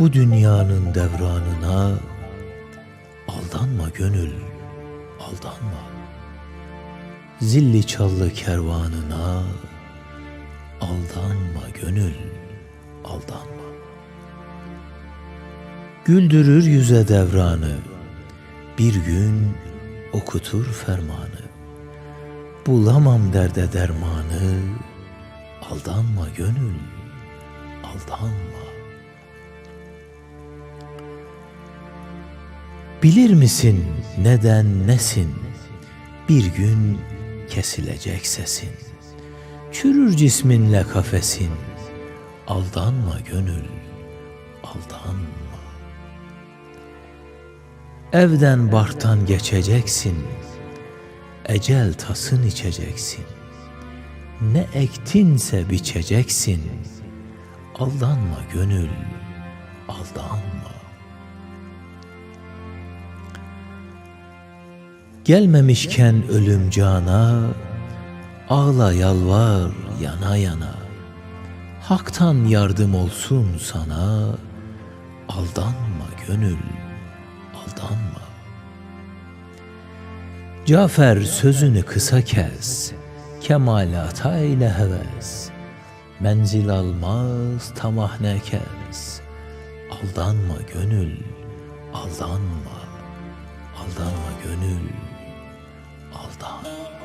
Bu dünyanın devranına aldanma gönül, aldanma. Zilli çallı kervanına aldanma gönül, aldanma. Güldürür yüze devranı, bir gün okutur fermanı. Bulamam derde dermanı, aldanma gönül, aldanma. Bilir misin neden nesin? Bir gün kesilecek sesin. Çürür cisminle kafesin. Aldanma gönül, aldanma. Evden barktan geçeceksin. Ecel tasın içeceksin. Ne ektinse biçeceksin. Aldanma gönül, aldanma. Gelmemişken ölüm cana, ağla yalvar yana yana. Hak'tan yardım olsun sana, aldanma gönül, aldanma. Cafer sözünü kısa kes, kemalata ile heves. Menzil almaz tamah ne kes. Aldanma gönül, aldanma. Aldanma gönül, aldanma.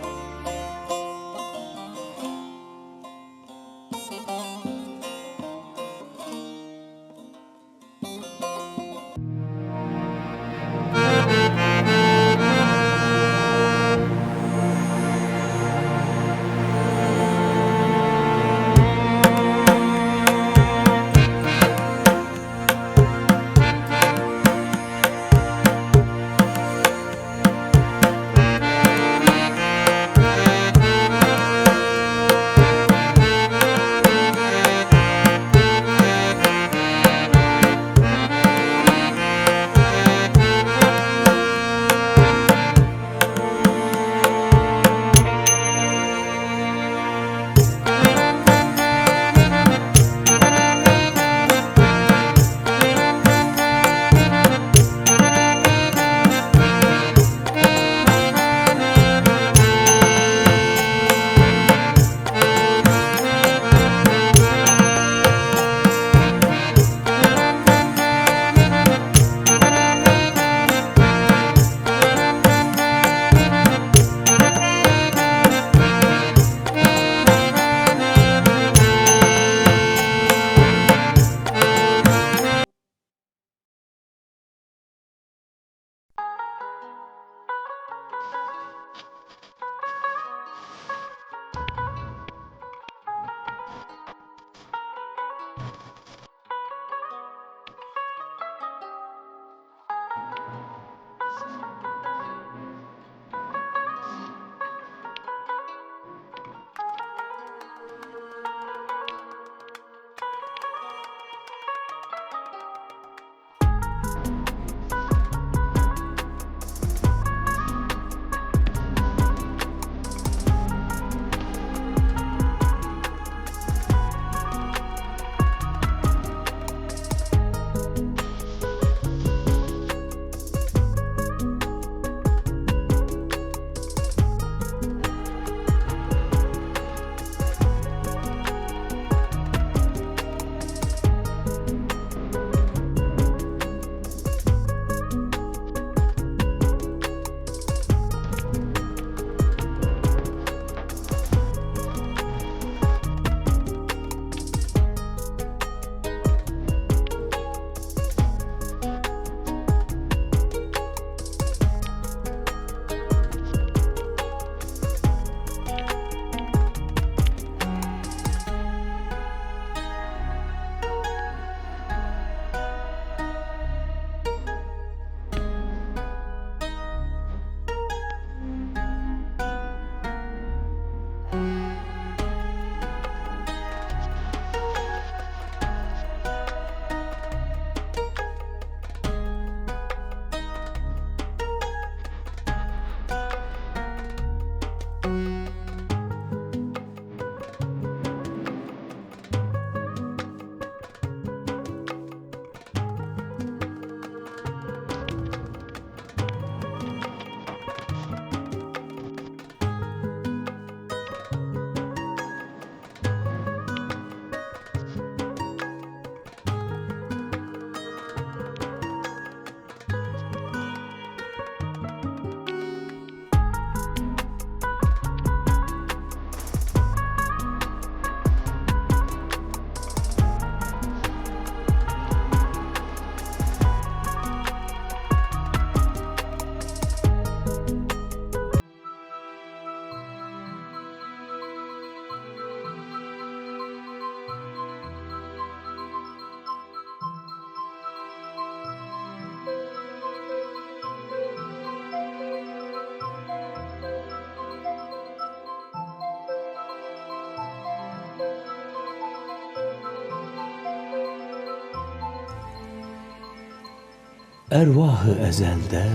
Ervahı ezelde,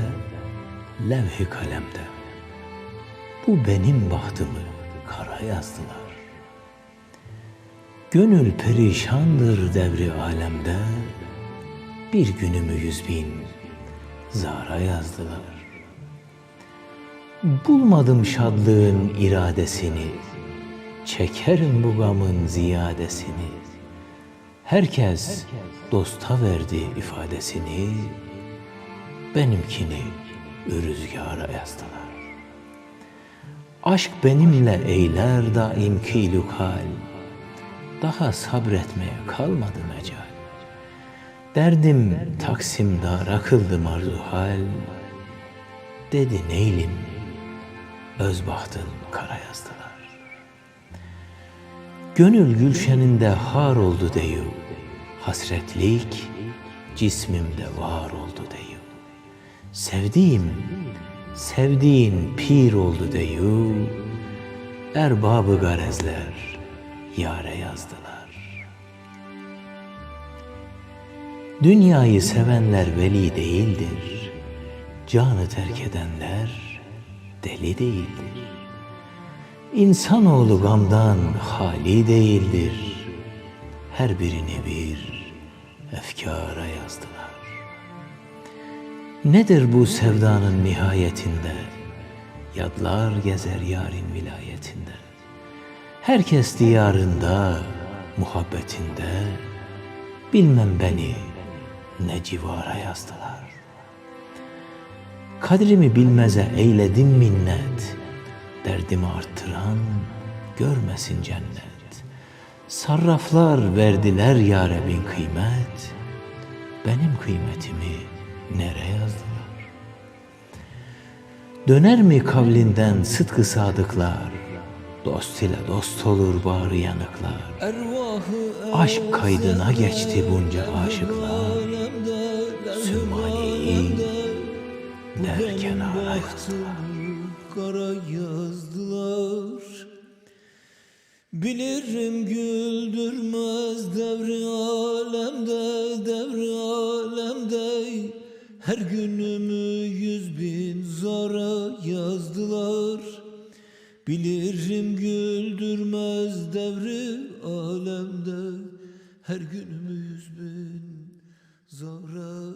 levh-i kalemde. Bu benim bahtımı kara yazdılar. Gönül perişandır devri alemde, bir günümü yüz bin zara yazdılar. Bulmadım şadlığın iradesini, çekerim bu gamın ziyadesini. Herkes dosta verdi ifadesini, benimkini rüzgara yazdılar. Aşk benimle eyler daim kilukal, daha sabretmeye kalmadı mecal. Derdim Taksim'da rakıldı marzuhal, dedi neylim, öz bahtın kara yazdılar. Gönül gülşeninde har oldu deyu, hasretlik cismimde var oldu. Sevdiğim, sevdiğin pir oldu deyu, erbabı garezler yare yazdılar. Dünyayı sevenler veli değildir, canı terk edenler deli değildir. İnsanoğlu gamdan hali değildir. Her birini bir efkara yazdılar. Nedir bu sevdanın nihayetinde? Yadlar gezer yarın vilayetinde. Herkes diyarında, muhabbetinde, bilmem beni ne civara yazdılar. Kadrimi bilmeze eyledim minnet, derdimi arttıran görmesin cennet. Sarraflar verdiler yâre bin kıymet, benim kıymetimi nereye yazdılar? Döner mi kavlinden sıtkı sadıklar, dost ile dost olur bağrı yanıklar. Aşk kaydına geçti bunca aşıklar, Sümmani'yi der kenara yazdılar. kara yazdılar Bilirim güldürmez devri alemde Her günümü yüz bin zara yazdılar. Bilirim güldürmez devri alemde. Her günümü yüz bin zara